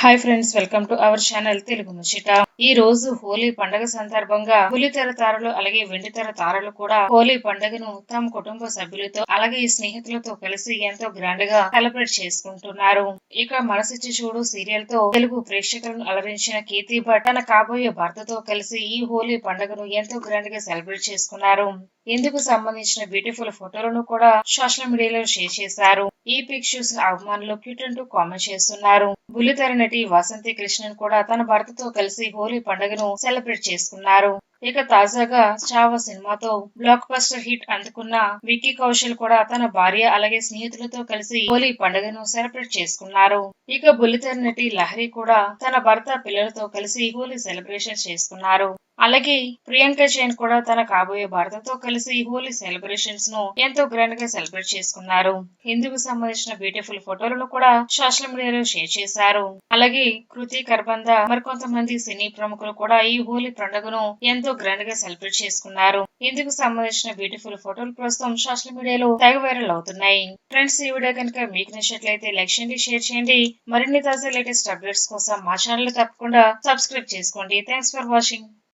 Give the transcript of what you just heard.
Hi friends welcome to our channel Telugu Muchata ఈ రోజు హోలీ పండుగ సందర్భంగా పులితెర తారలు అలాగే వెండితెర తారలు కూడా హోలీ పండుగను తమ కుటుంబ సభ్యులతో అలాగే స్నేహితులతో కలిసి ఎంతో గ్రాండ్గా సెలబ్రేట్ చేసుకుంటున్నారు. ఇక మనసిచ్చి చూడు సీరియల్తో తెలుగు ప్రేక్షకులను అలరించిన కీర్తి భట్ తన కాబోయే భర్తతో కలిసి ఈ హోలీ పండుగను ఎంతో గ్రాండ్గా సెలబ్రేట్ చేసుకున్నారు. ఇందుకు సంబంధించిన బ్యూటిఫుల్ ఫోటోలను కూడా సోషల్ మీడియాలో షేర్ చేశారు. ఈ పిక్చర్స్ అభిమానులు క్యూట్ అంటూ కామెంట్ చేస్తున్నారు. బుల్లితెర నటి వసంతి కృష్ణన్ కూడా తన భర్తతో కలిసి హోలీ పండుగను సెలబ్రేట్ చేసుకున్నారు. ఇక తాజాగా చావా సినిమాతో బ్లాక్ బస్టర్ హిట్ అందుకున్న విక్కీ కౌశల్ కూడా తన భార్య అలాగే స్నేహితులతో కలిసి హోలీ పండుగను సెలబ్రేట్ చేసుకున్నారు. ఇక బుల్లితెర నటి లహరి కూడా తన భర్త పిల్లలతో కలిసి హోలీ సెలబ్రేషన్ చేసుకున్నారు. అలాగే ప్రియాంక జైన్ కూడా తన కాబోయే భర్తతో కలిసి హోలీ సెలబ్రేషన్స్ను ఎంతో గ్రాండ్గా సెలబ్రేట్ చేసుకున్నారు. ఇందుకు సంబంధించిన బ్యూటిఫుల్ ఫోటోలను కూడా సోషల్ మీడియాలో షేర్ చేశారు. అలాగే కృతి కర్బంద మరికొంతమంది సినీ ప్రముఖులు కూడా ఈ హోలీ పండుగను ఎంతో గ్రాండ్గా సెలబ్రేట్ చేసుకున్నారు. ఇందుకు సంబంధించిన బ్యూటిఫుల్ ఫోటోలు ప్రస్తుతం సోషల్ మీడియాలో తెగ వైరల్ అవుతున్నాయి. ఫ్రెండ్స్ ఈ వీడియో కనుక మీకు నచ్చినట్లయితే లైక్ చేయండి షేర్ చేయండి. మరిన్ని తాజా లేటెస్ట్ అప్డేట్స్ కోసం మా ఛానల్ తప్పకుండా సబ్స్క్రైబ్ చేసుకోండి. Thanks for watching